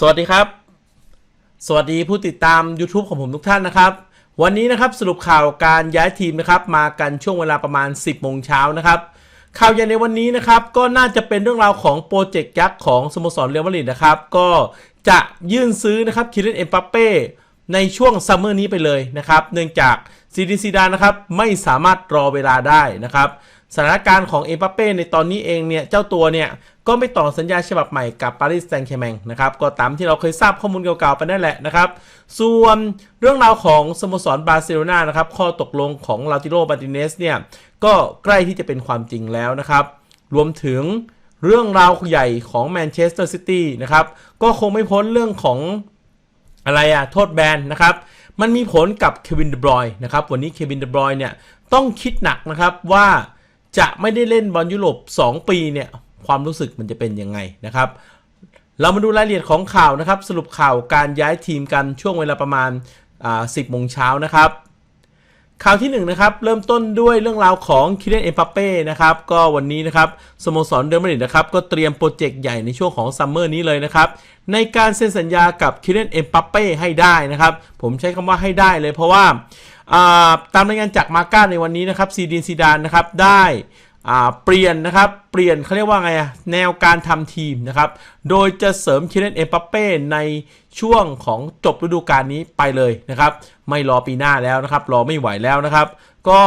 สวัสดีครับ สวัสดีผู้ติดตาม YouTube ของผมทุกท่านนะครับ วันนี้นะครับสรุปข่าวการย้ายทีมนะครับมากันช่วงเวลาประมาณ 10โมงเช้านะครับข่าวใหญ่ในวันนี้นะครับก็น่าจะเป็นเรื่องราวของโปรเจกต์ยักษ์ของสโมสรเรอัลมาดริดนะครับ ก็จะยื่นซื้อนะครับคิรินเอ็มปัปเป้ในช่วงซัมเมอร์นี้ไปเลยนะครับ เนื่องจากซีดีซีดานนะครับไม่สามารถรอเวลาได้นะครับ สถานการณ์ของเอ็มปัปเป้ในตอนนี้เองเนี่ย เจ้าตัวเนี่ย ก็ไม่ต่อสัญญาฉบับใหม่กับปารีสแซงต์แชร์แมงนะครับ ก็ตามที่เราเคยทราบข้อมูลเก่าๆไปนั่นแหละนะครับ ส่วนเรื่องราวของสโมสรบาร์เซโลนานะครับ ข้อตกลงของลาติโรบาติเนสเนี่ย ก็ใกล้ที่จะเป็นความจริงแล้วนะครับ รวมถึงเรื่องราวใหญ่ของแมนเชสเตอร์ซิตี้นะครับ ก็คงไม่พ้นเรื่องของอะไรอะโทษแบนนะครับ มันมีผลกับเควินเดบรอยนะครับ วันนี้เควินเดบรอยเนี่ยต้องคิดหนักนะครับว่า จะไม่ได้เล่นบอลยุโรป2 ปีเนี่ยความรู้สึกมันจะเป็นยังไงนะครับ เรามาดูรายละเอียดของข่าวนะครับ สรุปข่าวการย้ายทีมกันช่วงเวลาประมาณ10โมงเช้านะครับข่าวที่1นนะครับเริ่มต้นด้วยเรื่องราวของคิเ i นเอ็มปัปเป้นะครับก็วันนี้นะครับสโมสรเดอร์มาริดนะครับก็เตรียมโปรเจกต์ใหญ่ในช่วงของซัมเมอร์นี้เลยนะครับในการเซ็นสัญญากับคิเ i นเอ็มปัปเป้ให้ได้นะครับผมใช้คำว่าให้ได้เลยเพราะว่า ตามรายงานจากมาก้าในวันนี้นะครับซีดีนซีดานนะครับได้เปลี่ยนนะครับเปลี่ยนเขาเรียกว่าไงแนวการทำทีมนะครับโดยจะเสริมคิเลนเอปัปเป้ในช่วงของจบฤดูกาลนี้ไปเลยนะครับ ไม่รอปีหน้าแล้วนะครับ รอไม่ไหวแล้วนะครับ ก็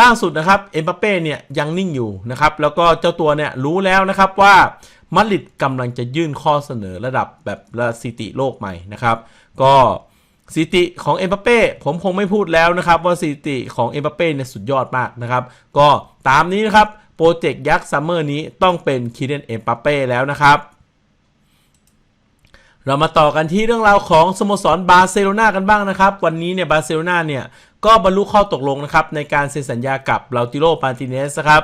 ล่าสุดนะครับเอ็มปัปเป้เนี่ยยังนิ่งอยู่นะครับ แล้วก็เจ้าตัวเนี่ยรู้แล้วนะครับว่ามาดริดกำลังจะยื่นข้อเสนอระดับแบบระสิติโลกใหม่นะครับ ก็ สถิติของเอ็มบัปเป้ผมคงไม่พูดแล้วนะครับ ว่าสถิติของเอ็มบัปเป้เนี่ยสุดยอดมากนะครับ ก็ตามนี้นะครับ โปรเจกต์ยักษ์ซัมเมอร์นี้ต้องเป็นคีเดนเอ็มบัปเป้แล้วนะครับเรามาต่อกันที่เรื่องราวของสโมสรบาร์เซโลนากันบ้างนะครับ วันนี้เนี่ยบาร์เซโลนาเนี่ยก็บรรลุข้อตกลงนะครับในการเซ็นสัญญากับลาติโรปาติเนสครับ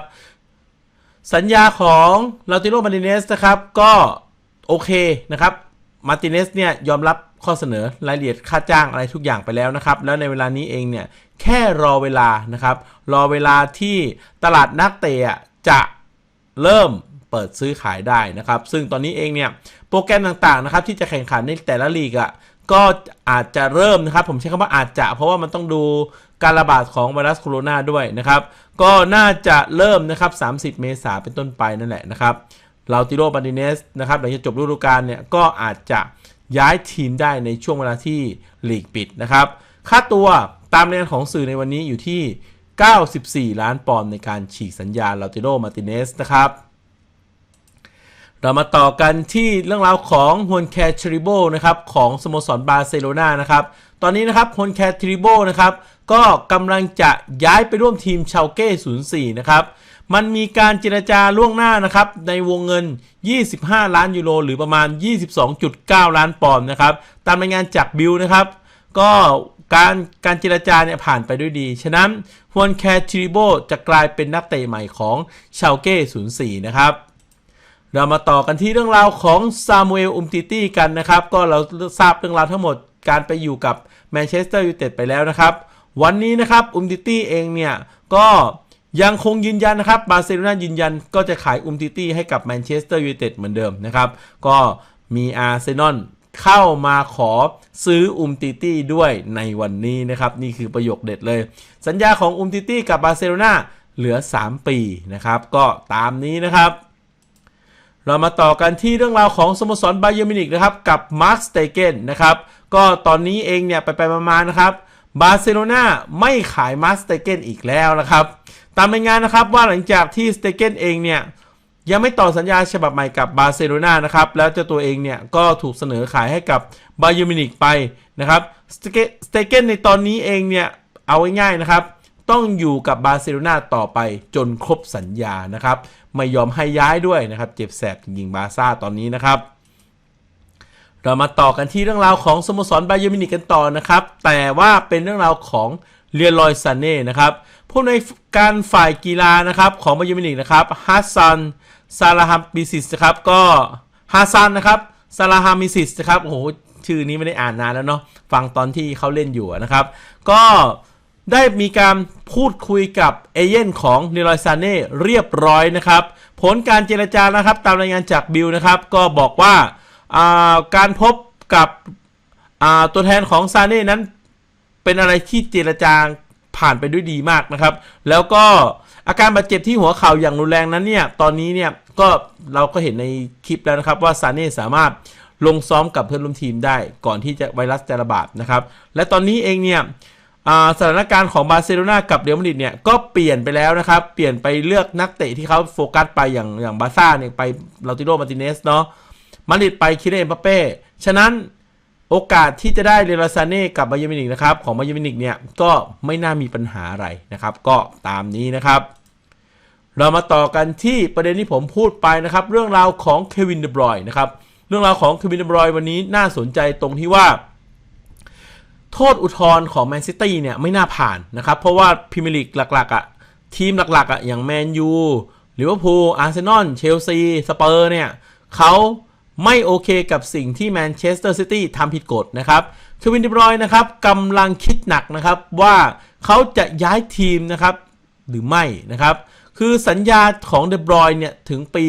สัญญาของลาติโรปาติเนสนะครับก็โอเคนะครับมาติเนสเนี่ยยอมรับ ข้อเสนอรายละเอียดค่าจ้างอะไรทุกอย่างไปแล้วนะครับ แล้วในเวลานี้เองเนี่ยแค่รอเวลานะครับ รอเวลาที่ตลาดนักเตะจะเริ่มเปิดซื้อขายได้นะครับ ซึ่งตอนนี้เองเนี่ยโปรแกรมต่างๆนะครับที่จะแข่งขันในแต่ละลีกอะก็อาจจะเริ่มนะครับ ผมใช้คำว่าอาจจะ เพราะว่ามันต้องดูการระบาดของไวรัสโคโรนาด้วยนะครับ ก็น่าจะเริ่มนะครับ 30 เมษาเป็นต้นไปนั่นแหละนะครับลาติโรบาดิเนสนะครับหลังจากจบฤดูกาลเนี่ยก็อาจจะ ย้ายทีมได้ในช่วงเวลาที่ลีกปิดนะครับ ค่าตัวตามรายงานของสื่อในวันนี้อยู่ที่ 94 ล้านปอนด์ในการฉีกสัญญาลาติโรมาติเนสนะครับ เรามาต่อกันที่เรื่องราวของฮวนแคทริโบนะครับของสโมสรบาร์เซโลนานะครับ ตอนนี้นะครับฮวนแคทริโบนะครับก็กำลังจะย้ายไปร่วมทีมชาวเก้04 นะครับ มันมีการเจรจาล่วงหน้านะครับ ในวงเงิน 25 ล้านยูโรหรือประมาณ 22.9 ล้านปอนด์นะครับ ตามรายงานจากบิลนะครับ ก็การการเจรจาเนี่ยผ่านไปด้วยดี ฉะนั้นฮวนแคทริโบจะกลายเป็นนักเตะใหม่ของชาวเก้04 นะครับเรามาต่อกันที่เรื่องราวของซามูเอลอุมติตี้กันนะครับ ก็เราทราบเรื่องราวทั้งหมดการไปอยู่กับแมนเชสเตอร์ยูไนเต็ดไปแล้วนะครับ วันนี้นะครับอุมติตี้เองเนี่ย ก็ ยังคงยืนยันนะครับ บาร์เซโลนายืนยันก็จะขายอุมติตี้ให้กับแมนเชสเตอร์ยูไนเต็ดเหมือนเดิมนะครับ ก็มีอาร์เซนอลเข้ามาขอซื้ออุมติตี้ด้วยในวันนี้นะครับ นี่คือประโยคเด็ดเลย สัญญาของอุมติตี้กับบาร์เซโลนาเหลือ 3 ปีนะครับ ก็ตามนี้นะครับ เรามาต่อกันที่เรื่องราวของสโมสรไบเยอร์มินิกนะครับ กับมาร์คสเตเกนนะครับ ก็ตอนนี้เองเนี่ยไปไปมาๆนะครับบาร์เซโลนาไม่ขายมาร์คสเตเกนอีกแล้วนะครับ ตามรายงานนะครับว่าหลังจากที่สเตเกนเองเนี่ยยังไม่ต่อสัญญาฉบับใหม่กับบาร์เซโลนานะครับ แล้วเจ้าตัวเองเนี่ยก็ถูกเสนอขายให้กับบาเยอร์มินิกไปนะครับสเตเกนในตอนนี้เองเนี่ยเอาง่ายๆนะครับ ต้องอยู่กับบาร์เซโลนาต่อไปจนครบสัญญานะครับ ไม่ยอมให้ย้ายด้วยนะครับ เจ็บแสบจริงๆบาซ่าตอนนี้นะครับ เรามาต่อกันที่เรื่องราวของสโมสรบาเยอร์มินิกกันต่อนะครับ แต่ว่าเป็นเรื่องราวของ เรียนลอยซานเน่นะครับผู้ในการฝ่ายกีฬานะครับของบาเยอร์มินิกนะครับฮัสซันซาลาฮามิซิสนะครับก็ฮัสซันนะครับซาลาฮามิซิสนะครับโอ้โหชื่อนี้ไม่ได้อ่านนานแล้วเนาะฟังตอนที่เขาเล่นอยู่นะครับ ก็ได้มีการพูดคุยกับเอเย่นของเนลอยซานเน่เรียบร้อยนะครับ ผลการเจรจานะครับ ตามรายงานจากบิลนะครับ ก็บอกว่าาการพบกับตัวแทนของซาเน่นั้น เป็นอะไรที่เจรจาผ่านไปด้วยดีมากนะครับ แล้วก็อาการบาดเจ็บที่หัวเข่าอย่างรุนแรงนั้นเนี่ยตอนนี้เนี่ยก็เราก็เห็นในคลิปแล้วนะครับว่าซาเน่สามารถลงซ้อมกับเพื่อนร่วมทีมได้ก่อนที่จะไวรัสจะระบาดนะครับ และตอนนี้เองเนี่ยสถานการณ์ของบาร์เซโลนากับเรอัลมาดริดเนี่ยก็เปลี่ยนไปแล้วนะครับ เปลี่ยนไปเลือกนักเตะที่เขาโฟกัสไปอย่างอย่างบาร์ซ่าเนี่ยไปลาติโรมาติเนสเนาะมาดริดไปคิเรนปาเป้ฉะนั้น โอกาสที่จะได้เรลาซาเน่กับบาเยร์นมินิกนะครับของบาเยร์นมินิกเนี่ยก็ไม่น่ามีปัญหาอะไรนะครับ ก็ตามนี้นะครับ เรามาต่อกันที่ประเด็นที่ผมพูดไปนะครับ เรื่องราวของเควินเดบรอยนะครับเรื่องราวของเควินเดบรอยวันนี้น่าสนใจตรงที่ว่า โทษอุทธรณ์ของแมนซิตี้เนี่ยไม่น่าผ่านนะครับ เพราะว่าพรีเมียร์ลีกหลักๆอะทีมหลักๆอะอย่างแมนยูลิเวอร์พูลอาร์เซนอลเชลซีสเปอร์เนี่ยเขา ไม่โอเคกับสิ่งที่แมนเชสเตอร์ซิตี้ทำผิดกฎนะครับเควินเดบรอยนะครับกำลังคิดหนักนะครับว่าเขาจะย้ายทีมนะครับหรือไม่นะครับ คือสัญญาของเดบรอยเนี่ยถึงปี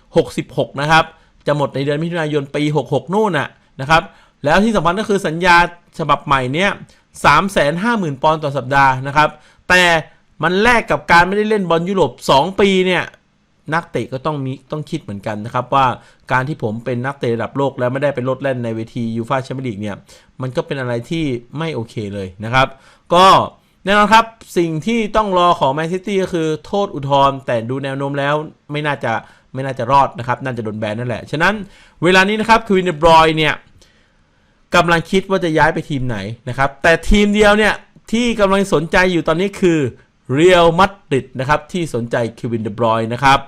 2566 นะครับ จะหมดในเดือนมิถุนายนปี 66 นู่นน่ะนะครับ แล้วที่สำคัญก็คือสัญญาฉบับใหม่เนี่ย350,000 ปอนด์ต่อสัปดาห์นะครับ แต่มันแลกกับการไม่ได้เล่นบอลยุโรป 2 ปีเนี่ย นักเตะก็ต้องมีต้องคิดเหมือนกันนะครับว่าการที่ผมเป็นนักเตะระดับโลก แล้วไม่ได้ไปลดเล่นในเวทียูฟาแชมเปี้ยนลีกเนี่ยมันก็เป็นอะไรที่ไม่โอเคเลยนะครับ ก็แน่นอนครับสิ่งที่ต้องรอของแมนซิตี้ก็คือโทษอุทธรณ์แต่ดูแนวโน้มแล้วไม่น่าจะไม่น่าจะรอดนะครับ น่าจะโดนแบนนั่นแหละ ฉะนั้นเวลานี้นะครับควินเดบรอยเนี่ยกำลังคิดว่าจะย้ายไปทีมไหนนะครับ แต่ทีมเดียวเนี่ยที่กำลังสนใจอยู่ตอนนี้คือเรียลมาดริดนะครับที่สนใจคิวินเดบรอยนะครับ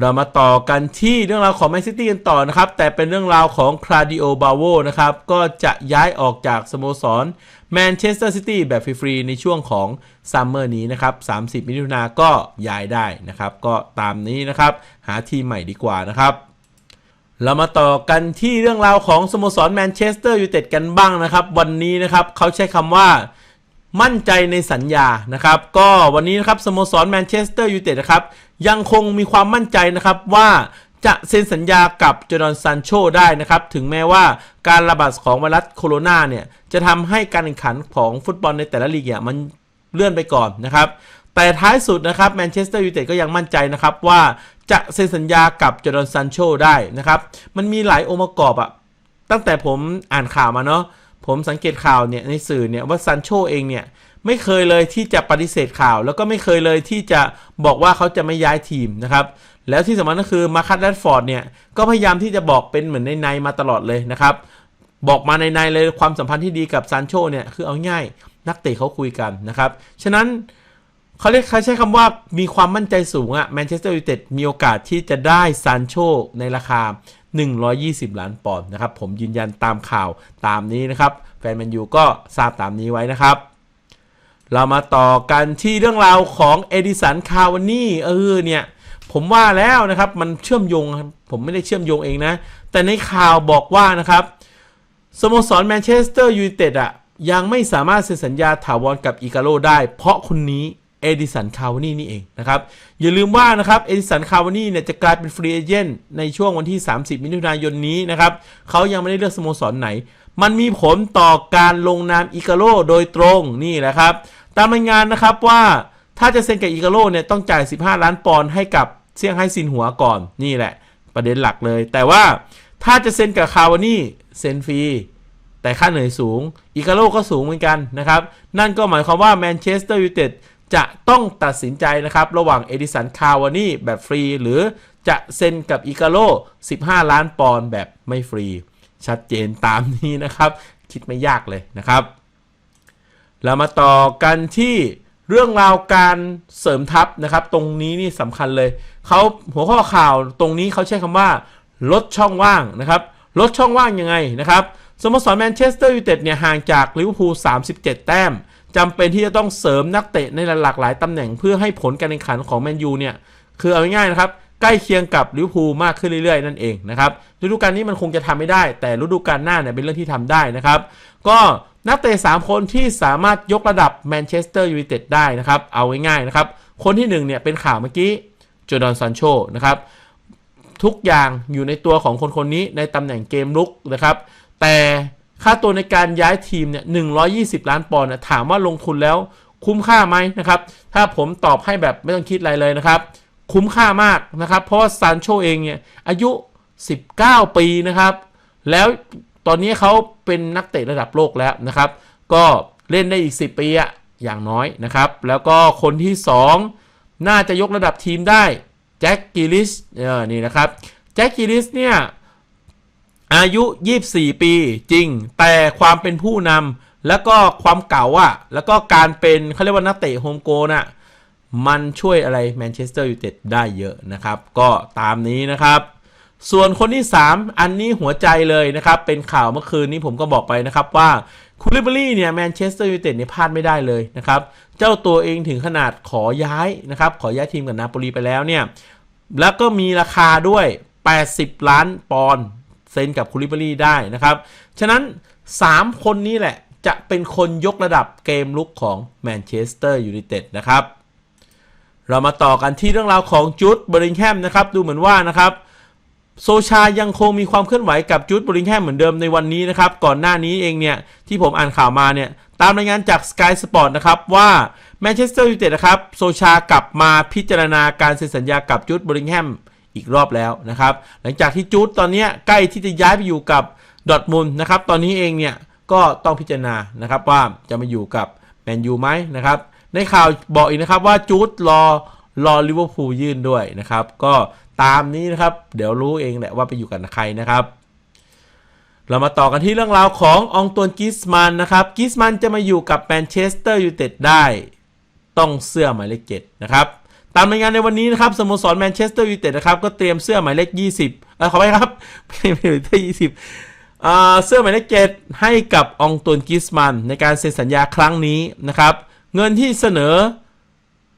เรามาต่อกันที่เรื่องราวของแมนซิตี้กันต่อนะครับ แต่เป็นเรื่องราวของคลาดิโอบาโวนะครับ ก็จะย้ายออกจากสโมสรแมนเชสเตอร์ซิตี้แบบฟรีๆในช่วงของซัมเมอร์นี้นะครับ 30 มิถุนาก็ย้ายได้นะครับ ก็ตามนี้นะครับ หาทีมใหม่ดีกว่านะครับ เรามาต่อกันที่เรื่องราวของสโมสรแมนเชสเตอร์ยูไนเต็ดกันบ้างนะครับ วันนี้นะครับเขาใช้คำว่า มั่นใจในสัญญานะครับ ก็วันนี้นะครับสโมสรแมนเชสเตอร์ยูไนเต็ดนะครับ ยังคงมีความมั่นใจนะครับว่าจะเซ็นสัญญากับจอร์แดนซานโชได้นะครับ ถึงแม้ว่าการระบาดของไวรัสโคโรนาเนี่ย จะทำให้การแข่งขันของฟุตบอลในแต่ละลีกเนี่ยมันเลื่อนไปก่อนนะครับแต่ท้ายสุดนะครับแมนเชสเตอร์ยูไนเต็ดก็ยังมั่นใจนะครับว่าจะเซ็นสัญญากับจอร์แดนซานโชได้นะครับ มันมีหลายองค์ประกอบอะตั้งแต่ผมอ่านข่าวมาเนาะ ผมสังเกตข่าวเนี่ยในสื่อเนี่ยว่าซานโชเองเนี่ยไม่เคยเลยที่จะปฏิเสธข่าว แล้วก็ไม่เคยเลยที่จะบอกว่าเขาจะไม่ย้ายทีมนะครับแล้วที่สำคัญก็คือมาคัตแรดฟอร์ดเนี่ยก็พยายามที่จะบอกเป็นเหมือนในในมาตลอดเลยนะครับบอกมาในในเลยความสัมพันธ์ที่ดีกับซานโชเนี่ยคือเอาง่ายนักเตะเขาคุยกันนะครับฉะนั้นเขาเรียกเขาใช้คำว่ามีความมั่นใจสูงอะแมนเชสเตอร์ยูไนเต็ดมีโอกาสที่จะได้ซานโชในราคา 120 ล้านปอนด์นะครับ ผมยืนยันตามข่าวตามนี้นะครับ แฟนแมนยูก็ทราบตามนี้ไว้นะครับ เรามาต่อกันที่เรื่องราวของเอดิสันคาวานี่เออเนี่ยผมว่าแล้วนะครับมันเชื่อมโยงผมไม่ได้เชื่อมโยงเองนะ แต่ในข่าวบอกว่านะครับสโมสรแมนเชสเตอร์ยูไนเต็ดอะยังไม่สามารถเซ็นสัญญาถาวรกับอีกาโลได้ เพราะคนนี้ เอดิสันคาวานี่นี่เองนะครับ อย่าลืมว่านะครับเอดิสันคาวานี่เนี่ยจะกลายเป็นฟรีเอเจนต์ในช่วงวันที่ 30 มิถุนายนนี้นะครับเขายังไม่ได้เลือกสโมสรไหน มันมีผลต่อการลงนามอีกาโลโดยตรงนี่แหละครับ ตามรายงานนะครับว่าถ้าจะเซ็นกับอีกาโลเนี่ยต้องจ่าย 15 ล้านปอนด์ให้กับเซี่ยงไฮ้ซินหัวก่อนนี่แหละ ประเด็นหลักเลย แต่ว่าถ้าจะเซ็นกับคาวานี่เซ็นฟรีแต่ค่าเหนื่อยสูงอีกาโลก็สูงเหมือนกันนะครับนั่นก็หมายความว่าแมนเชสเตอร์ยูไนเต็ด จะต้องตัดสินใจนะครับ ระหว่างเอดิสันคาวานี่แบบฟรี หรือจะเซ็นกับอีกาโล 15 ล้านปอนด์แบบไม่ฟรี ชัดเจนตามนี้นะครับ คิดไม่ยากเลยนะครับ เรามาต่อกันที่เรื่องราวการเสริมทัพนะครับ ตรงนี้นี่สำคัญเลยเขาหัวข้อข่าวตรงนี้เขาใช้คำว่า ลดช่องว่างนะครับ ลดช่องว่างยังไงนะครับสโมสรแมนเชสเตอร์ยูไนเต็ดเนี่ยห่างจากลิเวอร์พูล37 แต้ม จำเป็นที่จะต้องเสริมนักเตะในหลากหลายตำแหน่งเพื่อให้ผลการแข่งขันของแมนยูเนี่ยคือเอาง่ายๆนะครับใกล้เคียงกับลิเวอร์พูลมากขึ้นเรื่อยๆ นั่นเองนะครับฤดูกาลนี้มันคงจะทำไม่ได้ แต่ฤดูกาลหน้าเนี่ยเป็นเรื่องที่ทำได้นะครับ ก็นักเตะ3คนที่สามารถยกระดับแมนเชสเตอร์ยูไนเต็ดได้นะครับ เอาง่ายๆนะครับ คนที่1เนี่ยเป็นข่าวเมื่อกี้จอร์แดนซันโชนะครับ ทุกอย่างอยู่ในตัวของคนคนนี้ในตำแหน่งเกมลุกนะครับ แต่ ค่าตัวในการย้ายทีมเนี่ย120ล้านปอนด์ถามว่าลงทุนแล้วคุ้มค่าไหมนะครับ ถ้าผมตอบให้แบบไม่ต้องคิดอะไรเลยนะครับ คุ้มค่ามากนะครับ เพราะว่าซานโชเองเนี่ยอายุ 19 ปีนะครับ แล้วตอนนี้เขาเป็นนักเตะระดับโลกแล้วนะครับ ก็เล่นได้อีก 10 ปีอะอย่างน้อยนะครับ แล้วก็คนที่ 2 น่าจะยกระดับทีมได้แจ็คกิลิสเออนี่นะครับแจ็คกิลิสเนี่ย อายุ 24 ปี จริง แต่ความเป็นผู้นำแล้วก็ความเก่าอะแล้วก็การเป็นเขาเรียกว่านักเตะโฮมโกน่ะ มันช่วยอะไรแมนเชสเตอร์ยูไนเต็ดได้เยอะนะครับ ก็ตามนี้นะครับ ส่วนคนที่ 3 อันนี้หัวใจเลยนะครับ เป็นข่าวเมื่อคืนนี้ผมก็บอกไปนะครับว่าคูลิบรี่เนี่ยแมนเชสเตอร์ยูไนเต็ดเนี่ยพลาดไม่ได้เลยนะครับ เจ้าตัวเองถึงขนาดขอย้ายนะครับ ขอย้ายทีมกับนาโปลีไปแล้วเนี่ย แล้วก็มีราคาด้วย 80 ล้านปอนด์ เซ็นกับคูลิบอรี่ได้นะครับ ฉะนั้น 3 คนนี้แหละจะเป็นคนยกระดับเกมลุกของแมนเชสเตอร์ยูไนเต็ดนะครับ เรามาต่อกันที่เรื่องราวของจูดบริงแฮมนะครับ ดูเหมือนว่านะครับโซชายังคงมีความเคลื่อนไหวกับจูดบริงแฮมเหมือนเดิมในวันนี้นะครับ ก่อนหน้านี้เองเนี่ยที่ผมอ่านข่าวมาเนี่ยตามรายงานจาก Sky Sport นะครับว่าแมนเชสเตอร์ยูไนเต็ดนะครับโซชากลับมาพิจารณาการเซ็นสัญญากับจูดบริงแฮม อีกรอบแล้วนะครับ หลังจากที่จูดตอนนี้ใกล้ที่จะย้ายไปอยู่กับดอทมุนนะครับ ตอนนี้เองเนี่ยก็ต้องพิจารณานะครับว่าจะมาอยู่กับแมนยูไหมนะครับ ในข่าวบอกอีกนะครับว่าจูดรอรอลิเวอร์พูลยื่นด้วยนะครับ ก็ตามนี้นะครับ เดี๋ยวรู้เองแหละว่าไปอยู่กับใครนะครับ เรามาต่อกันที่เรื่องราวขององตวนกิสมันนะครับกิสมันจะมาอยู่กับแมนเชสเตอร์ยูไนเต็ดได้ ต้องเสื้อหมายเลขเจ็ดนะครับ ตามรายงานในวันนี้นะครับสโมสรแมนเชสเตอร์ยูไนเต็ดนะครับก็เตรียมเสื้อหมายเลข 20เออขอไปครับไม่ไม่ใช่20อ่าเสื้อหมายเลขเจ็ดให้กับองตวนกิสมัน ในการเซ็นสัญญาครั้งนี้นะครับ เงินที่เสนอ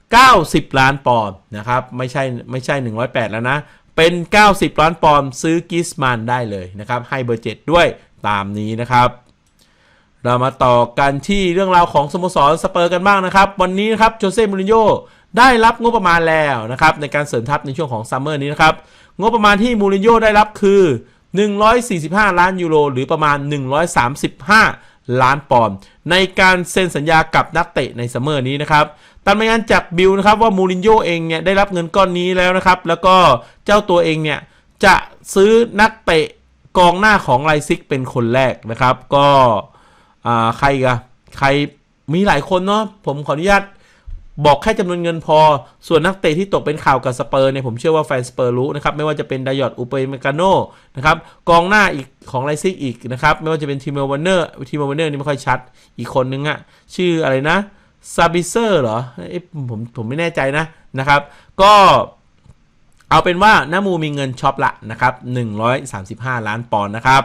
90 ล้านปอนด์นะครับ ไม่ใช่ไม่ใช่ 108 แล้วนะ เป็น 90 ล้านปอนด์ซื้อกิสมันได้เลยนะครับ ให้เบอร์7ด้วยตามนี้นะครับเรามาต่อกันที่เรื่องราวของสโมสรสเปอร์กันบ้างนะครับ วันนี้นะครับโจเซ่มูรินโญ่ ได้รับงบประมาณแล้วนะครับในการเสริมทัพในช่วงของซัมเมอร์นี้นะครับงบประมาณที่มูรินโญ่ได้รับคือ 145 ล้านยูโรหรือประมาณ 135 ล้านปอนด์ในการเซ็นสัญญากับนักเตะในซัมเมอร์นี้นะครับตามรายงานจากบิลนะครับว่ามูรินโญ่เองเนี่ยได้รับเงินก้อนนี้แล้วนะครับแล้วก็เจ้าตัวเองเนี่ยจะซื้อนักเตะกองหน้าของไลซิกเป็นคนแรกนะครับ ก็ใครกันใครมีหลายคนเนาะผมขออนุญาต บอกแค่จำนวนเงินพอ ส่วนนักเตะที่ตกเป็นข่าวกับสเปอร์เนี่ยผมเชื่อว่าแฟนสเปอร์รู้นะครับ ไม่ว่าจะเป็นดายอดอุเปเมกาโนนะครับ กองหน้าอีกของไลซิกอีกนะครับ ไม่ว่าจะเป็นทีมเมลวันเนอร์ทีมเมลวันเนอร์นี่ไม่ค่อยชัด อีกคนนึงอะชื่ออะไรนะซาบิเซอร์เหรอเอ้ผมผมไม่แน่ใจนะนะครับ ก็เอาเป็นว่าน้ามูมีเงินช็อปละนะครับ 135 ล้านปอนด์นะครับ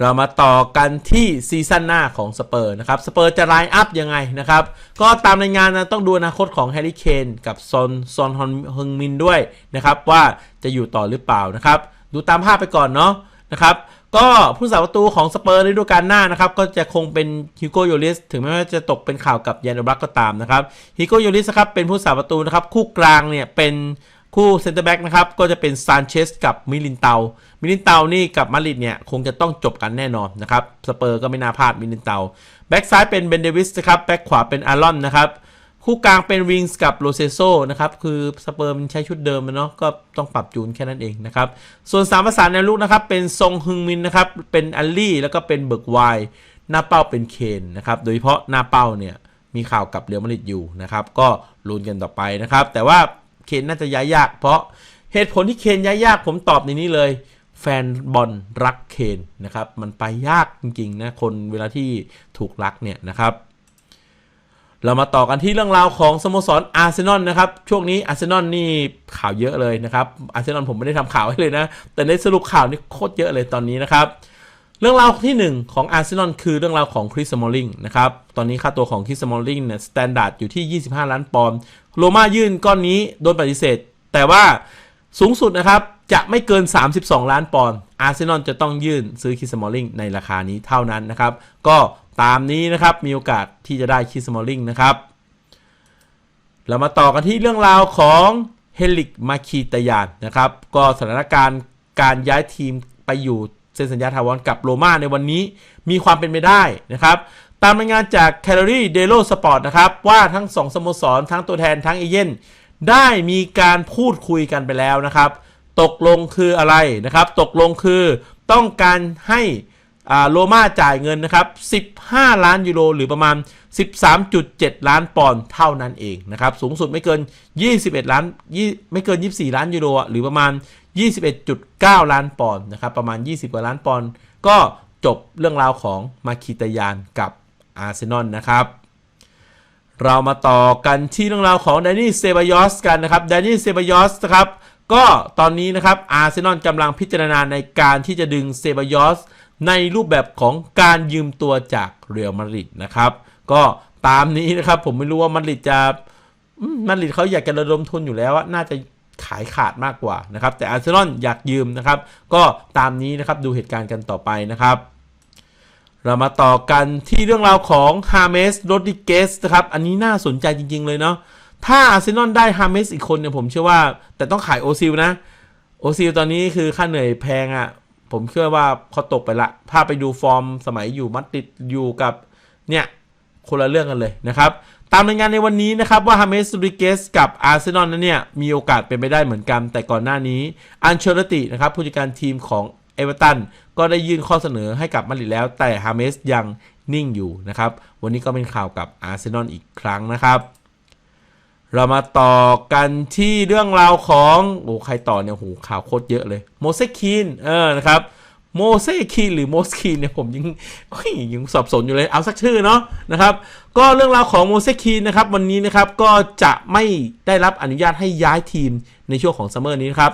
เรามาต่อกันที่ซีซั่นหน้าของสเปอร์นะครับสเปอร์จะไลน์อัพยังไงนะครับ ก็ตามรายงานนะต้องดูอนาคตของแฮร์รี่เคนกับซอนซอนฮอนฮึงมินด้วยนะครับ ว่าจะอยู่ต่อหรือเปล่านะครับ ดูตามภาพไปก่อนเนาะนะครับก็ผู้สาประตูของสเปอร์ในฤดูกาลหน้านะครับ ก็จะคงเป็นฮิโกโยลิสถึงแม้ว่าจะตกเป็นข่าวกับยานอบรักก็ตามนะครับฮิโกโยลิสครับเป็นผู้สาประตูนะครับ คู่กลางเนี่ยเป็น คู่เซนเตอร์แบ็กนะครับ ก็จะเป็นซานเชสกับมิลินเตา มิลินเตานี่กับมาริดเนี่ย คงจะต้องจบกันแน่นอนนะครับ สเปอร์ก็ไม่น่าพลาดมิลินเตา แบ็กซ้ายเป็นเบนเดวิสนะครับ แบ็กขวาเป็นอารอนนะครับ คู่กลางเป็นวิงส์กับโรเซโซนะครับ คือสเปอร์มันใช้ชุดเดิมมันเนาะ ก็ต้องปรับจูนแค่นั้นเองนะครับ ส่วนสามประสานในลูกนะครับ เป็นซงฮึงมินนะครับ เป็นอัลลี่ แล้วก็เป็นเบิร์กไวหน้าเป้าเป็นเคนนะครับ โดยเฉพาะหน้าเป้าเนี่ยมีข่าวกับเรอัลมาดริดอยู่นะครับ ก็ลุ้นกันต่อไปนะครับ แต่ว่า เคนน่าจะย้ายยาก เพราะเหตุผลที่เคนย้ายยากผมตอบในนี้เลย แฟนบอลรักเคนนะครับ มันไปยากจริงๆนะคนเวลาที่ถูกรักเนี่ยนะครับเรามาต่อกันที่เรื่องราวของสโมสรอาร์เซนอลนะครับ ช่วงนี้อาร์เซนอลนี่ข่าวเยอะเลยนะครับ อาร์เซนอลผมไม่ได้ทำข่าวให้เลยนะ แต่ในสรุปข่าวนี่โคตรเยอะเลยตอนนี้นะครับ เรื่องราวที่ 1 ของอาร์เซนอลคือเรื่องราวของคริสมอลลิงนะครับ ตอนนี้ค่าตัวของคริสมอลลิงเนี่ยสแตนดาร์ดอยู่ที่ 25 ล้านปอนด์ โรม่ายื่นก้อนนี้โดนปฏิเสธ แต่ว่าสูงสุดนะครับจะไม่เกิน 32 ล้านปอนด์อาร์เซนอลจะต้องยื่นซื้อคิสมอลลิงในราคานี้เท่านั้นนะครับ ก็ตามนี้นะครับมีโอกาสที่จะได้คิสมอลลิงนะครับเรามาต่อกันที่เรื่องราวของเฮลิกมาคีตยานนะครับ ก็สถานการณ์การย้ายทีมไปอยู่เซ็นสัญญาถาวรกับโรม่าในวันนี้มีความเป็นไปได้นะครับ ตามรายงานจาก c a l o r y d e l o Sport นะครับ ว่าทั้ง 2 สโมสร ทั้งตัวแทนทั้งเอเย่นได้มีการพูดคุยกันไปแล้วนะครับ ตกลงคืออะไรนะครับ ตกลงคือต้องการให้โรม่าจ่ายเงินนะครับ 15 ล้านยูโรหรือประมาณ 13.7 ล้านปอนด์เท่านั้นเองนะครับ สูงสุดไม่เกิน 21 ล้านไม่เกิน 24 ล้านยูโรหรือประมาณ 21.9 ล้านปอนด์นะครับ ประมาณ 20 กว่าล้านปอนด์ก็จบเรื่องราวของมาคิตยานกับ อาร์เซนอลนะครับเรามาต่อกันที่เรื่องราวของแดนนี่เซบายอสกันนะครับแดนนี่เซบายอสนะครับก็ตอนนี้นะครับอาร์เซนอลกำลังพิจารณาในการที่จะดึงเซบายอสในรูปแบบของการยืมตัวจากเรอัลมาดริดนะครับก็ตามนี้นะครับผมไม่รู้ว่ามาดริดจะมาดริดเขาอยากจะระดมทุนอยู่แล้วน่าจะขายขาดมากกว่านะครับแต่อาร์เซนอลอยากยืมนะครับก็ตามนี้นะครับดูเหตุการณ์กันต่อไปนะครับ เรามาต่อกันที่เรื่องราวของฮาเมสโรดิเกสนะครับ อันนี้น่าสนใจจริง ๆ เลยเนาะถ้าอาร์เซนอลได้ฮาเมสอีกคนเนี่ยผมเชื่อว่า แต่ต้องขายโอซิลนะ โอซิลตอนนี้คือค่าเหนื่อยแพงอะ่ะ ผมเชื่อว่าเขาตกไปละ ถ้าไปดูฟอร์มสมัยอยู่มัดติดอยู่กับเนี่ยคนละเรื่องกันเลยนะครับ ตามรายงานในวันนี้นะครับว่าฮาเมสริเกสกับอาร์เซนอลนั้นเนี่ย มีโอกาสเป็นไปได้เหมือนกัน แต่ก่อนหน้านี้อันเชอร์ตินะครับผู้จัดการทีมของเอเวอร์ตัน ก็ได้ยื่นข้อเสนอให้กับมาดริดแล้ว แต่ฮาเมสยังนิ่งอยู่นะครับ วันนี้ก็เป็นข่าวกับอาร์เซนอลอีกครั้งนะครับ เรามาต่อกันที่เรื่องราวของโอ้ใครต่อเนี่ยโหข่าวโคตรเยอะเลยโมเสคีนเออนะครับโมเสคีนหรือโมสคีนเนี่ยผมยังยังสับสนอยู่เลยเอาสักชื่อเนาะนะครับ ก็เรื่องราวของโมเสคีนนะครับ วันนี้นะครับก็จะไม่ได้รับอนุญาตให้ย้ายทีมในช่วงของซัมเมอร์นี้นะครับ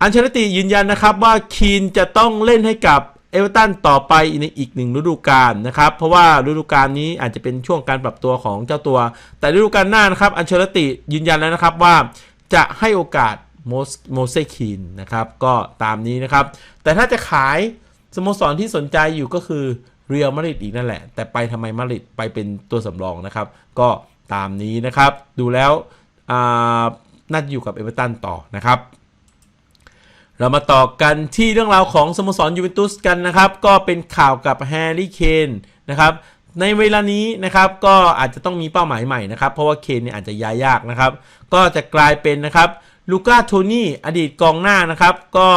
อันเชลติยืนยันนะครับว่าคีนจะต้องเล่นให้กับเอเวอร์ตันต่อไปในอีกหนึ่งฤดูกาลนะครับ เพราะว่าฤดูกาลนี้อาจจะเป็นช่วงการปรับตัวของเจ้าตัว แต่ฤดูกาลหน้านะครับ อันเชลติยืนยันแล้วนะครับว่าจะให้โอกาสโมเซคินนะครับ ก็ตามนี้นะครับ แต่ถ้าจะขายสโมสรที่สนใจอยู่ก็คือเรียลมาดริดอีกนั่นแหละ แต่ไปทำไมมาดริดไปเป็นตัวสำรองนะครับ ก็ตามนี้นะครับ ดูแล้วน่าจะอยู่กับเอเวอร์ตันต่อนะครับ เรามาต่อกันที่เรื่องราวของสโมสรยูเวนตุสกันนะครับ ก็เป็นข่าวกับแฮร์รี่เคนนะครับในเวลานี้นะครับก็อาจจะต้องมีเป้าหมายใหม่นะครับ เพราะว่าเคนเนี่ยอาจจะย้ายยากนะครับ ก็จะกลายเป็นนะครับลูก้าโทนี่อดีตกองหน้านะครับ ก็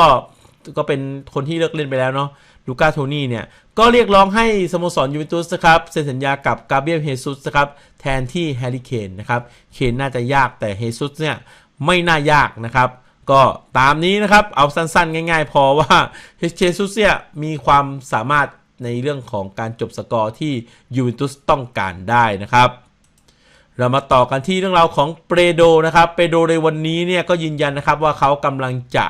ก็เป็นคนที่เลิกเล่นไปแล้วเนาะลูก้าโทนี่เนี่ยก็เรียกร้องให้สโมสรยูเวนตุสนะครับเซ็นสัญญากับกาเบียลเฮซุสนะครับแทนที่แฮร์รี่เคนนะครับเคนน่าจะยากแต่เฮซุสเนี่ยไม่น่ายากนะครับ ก็ตามนี้นะครับ เอาสั้นๆ ง่ายๆ พอว่าเฮเชซุสเนี่ยมีความสามารถในเรื่องของการจบสกอร์ที่ยูเวนตุสต้องการได้นะครับ เรามาต่อกันที่เรื่องราวของเปโดนะครับ เปโดในวันนี้เนี่ยก็ยืนยันนะครับว่าเขากำลังจะ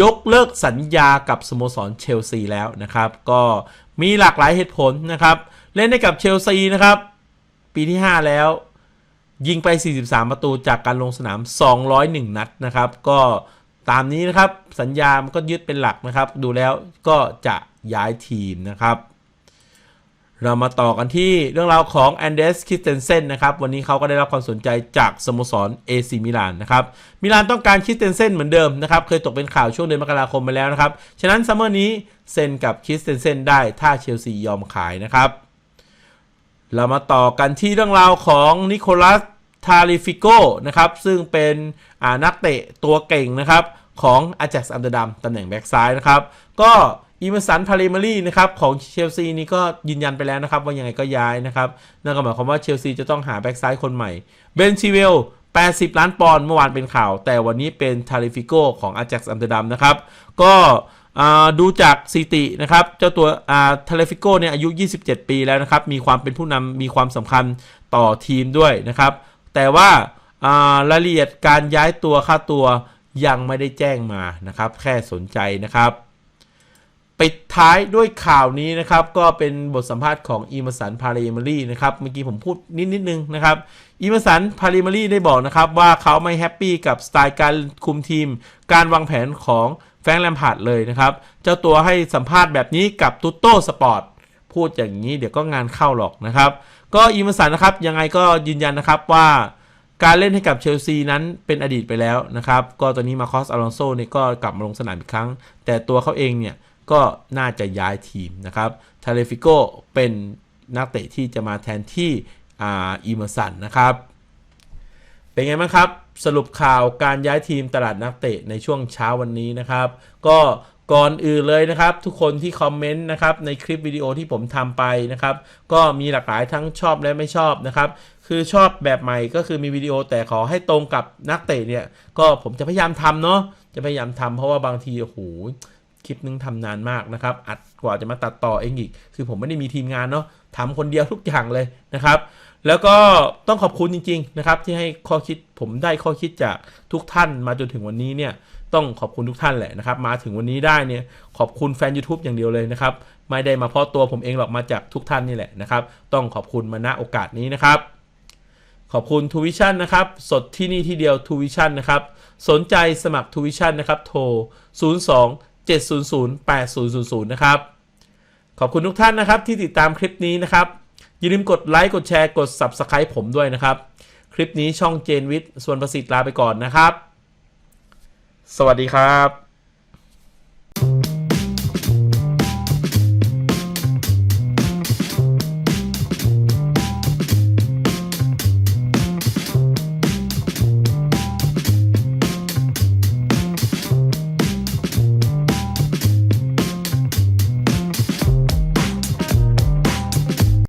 ยกเลิกสัญญากับสโมสรเชลซีแล้วนะครับ ก็มีหลากหลายเหตุผลนะครับ เล่นให้กับเชลซีนะครับ ปีที่ 5 แล้ว ยิงไป 43 ประตูจากการลงสนาม 201 นัดนะครับ ก็ตามนี้นะครับ สัญญามันก็ยึดเป็นหลักนะครับ ดูแล้วก็จะย้ายทีมนะครับ เรามาต่อกันที่เรื่องราวของแอนเดสคิสเตนเซนนะครับ วันนี้เขาก็ได้รับความสนใจจากสโมสรเอซีมิลานนะครับ มิลานต้องการคิสเตนเซนเหมือนเดิมนะครับ เคยตกเป็นข่าวช่วงเดือนมกราคมไปแล้วนะครับ ฉะนั้นซัมเมอร์นี้เซ็นกับคิสเตนเซนได้ถ้าเชลซียอมขายนะครับเรามาต่อกันที่เรื่องราวของนิโคลัส ทาริฟิโกนะครับ ซึ่งเป็นนักเตะตัวเก่งนะครับ ของอาแจ็กซ์อัมเดอร์ดัมตำแหน่งแบ็กซ้ายนะครับ ก็อีเมสันพาริมารีนะครับของเชลซีนี่ก็ยืนยันไปแล้วนะครับ ว่ายังไงก็ย้ายนะครับ นั่นก็หมายความว่าเชลซีจะต้องหาแบ็กซ้ายคนใหม่เบนชิเวล80 ล้านปอนด์เมื่อวานเป็นข่าว แต่วันนี้เป็นทาริฟิโกของอาแจ็กซ์อัมเดอร์ดัมนะครับ ก็ดูจากสตินะครับ เจ้าตัวทาเลฟิโกเนี่ยอายุ 27 ปีแล้วนะครับ มีความเป็นผู้นำมีความสำคัญต่อทีมด้วยนะครับ แต่ว่ารายละเอียดการย้ายตัวค่าตัวยังไม่ได้แจ้งมานะครับ แค่สนใจนะครับ ปิดท้ายด้วยข่าวนี้นะครับ ก็เป็นบทสัมภาษณ์ของอีมสันพาริมารีนะครับ เมื่อกี้ผมพูดนิดนิดนึงนะครับอีมสันพาริมารีได้บอกนะครับ ว่าเขาไม่แฮปปี้กับสไตล์การคุมทีม การวางแผนของแฟงแลมพาร์ดเลยนะครับ เจ้าตัวให้สัมภาษณ์แบบนี้กับตุตโต้สปอร์ตพูดอย่างนี้เดี๋ยวก็งานเข้าหรอกนะครับ ก็อีมสันนะครับยังไงก็ยืนยันนะครับว่าการเล่นให้กับเชลซีนั้นเป็นอดีตไปแล้วนะครับ ก็ตอนนี้มาคอสอลอนโซเนี่ยก็กลับมาลงสนามอีกครั้ง แต่ตัวเขาเองเนี่ยก็น่าจะย้ายทีมนะครับทาเลฟิโกเป็นนักเตะที่จะมาแทนที่อ่าอีเมอร์สันนะครับ เป็นไงบ้างครับ สรุปข่าวการย้ายทีมตลาดนักเตะในช่วงเช้าวันนี้นะครับ ก็ ก่อนอื่นเลยนะครับ ทุกคนที่คอมเมนต์นะครับในคลิปวิดีโอที่ผมทำไปนะครับ ก็มีหลากหลายทั้งชอบและไม่ชอบนะครับ คือชอบแบบใหม่ก็คือมีวิดีโอแต่ขอให้ตรงกับนักเตะเนี่ย ก็ผมจะพยายามทำเนาะจะพยายามทำเพราะว่าบางทีโอ้โหคลิปนึงทำนานมากนะครับ อัดกว่าจะมาตัดต่อเองอีก คือผมไม่ได้มีทีมงานเนาะทำคนเดียวทุกอย่างเลยนะครับ แล้วก็ต้องขอบคุณจริง ๆ นะครับ ที่ให้ข้อคิดผมได้ข้อคิดจากทุกท่านมาจนถึงวันนี้เนี่ย ต้องขอบคุณทุกท่านแหละนะครับ มาถึงวันนี้ได้เนี่ยขอบคุณแฟน YouTube อย่างเดียวเลยนะครับ ไม่ได้มาเพราะตัวผมเองหรอกมาจากทุกท่านนี่แหละนะครับ ต้องขอบคุณมาณโอกาสนี้นะครับ ขอบคุณทูวิชั่นนะครับ สดที่นี่ที่เดียวทูวิชั่นนะครับ สนใจสมัครทูวิชั่นนะครับ โทร 02 700 8000 นะครับ ขอบคุณทุกท่านนะครับที่ติดตามคลิปนี้นะครับอย่าลืมกดไลค์กดแชร์กด Subscribe ผมด้วยนะครับ คลิปนี้ช่องเจนวิทย์ส่วนประสิทธิ์ลาไปก่อนนะครับ สวัสดีครับ